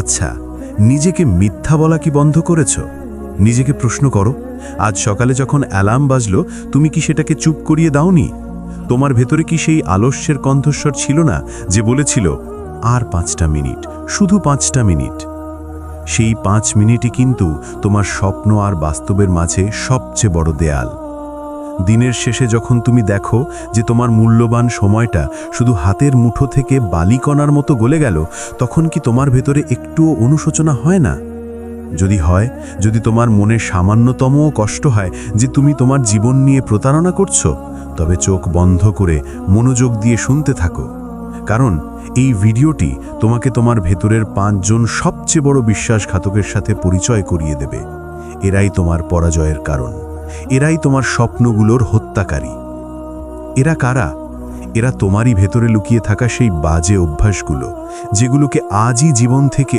আচ্ছা নিজেকে মিথ্যা বলা কি বন্ধ করেছ? নিজেকে প্রশ্ন করো, আজ সকালে যখন অ্যালার্ম বাজলো, তুমি কি সেটাকে চুপ করিয়ে দাওনি? তোমার ভেতরে কি সেই আলস্যের কণ্ঠস্বর ছিল না, যে বলেছিল, আর পাঁচটা মিনিট, শুধু পাঁচটা মিনিট সেই পাঁচ মিনিটই কিন্তু তোমার স্বপ্ন আর বাস্তবের মাঝে সবচেয়ে বড় দেয়াল। দিনের শেষে যখন তুমি দেখো যে তোমার মূল্যবান সময়টা শুধু হাতের মুঠো থেকে বালিকণার মতো গলে গেল, তখন কি তোমার ভেতরে একটুও অনুশোচনা হয় না? যদি হয়, যদি তোমার মনে সামান্যতমও কষ্ট হয় যে তুমি তোমার জীবন নিয়ে প্রতারণা করছ, তবে চোখ বন্ধ করে মনোযোগ দিয়ে শুনতে থাকো। কারণ এই ভিডিওটি তোমাকে তোমার ভেতরের পাঁচজন সবচেয়ে বড় বিশ্বাসঘাতকের সাথে পরিচয় করিয়ে দেবে। এরাই তোমার পরাজয়ের কারণ। এরাই তোমার স্বপ্নগুলোর হত্যাকারী। এরা কারা? এরা তোমারই ভেতরে লুকিয়ে থাকা সেই বাজে অভ্যাসগুলো, যেগুলোকে আজই জীবন থেকে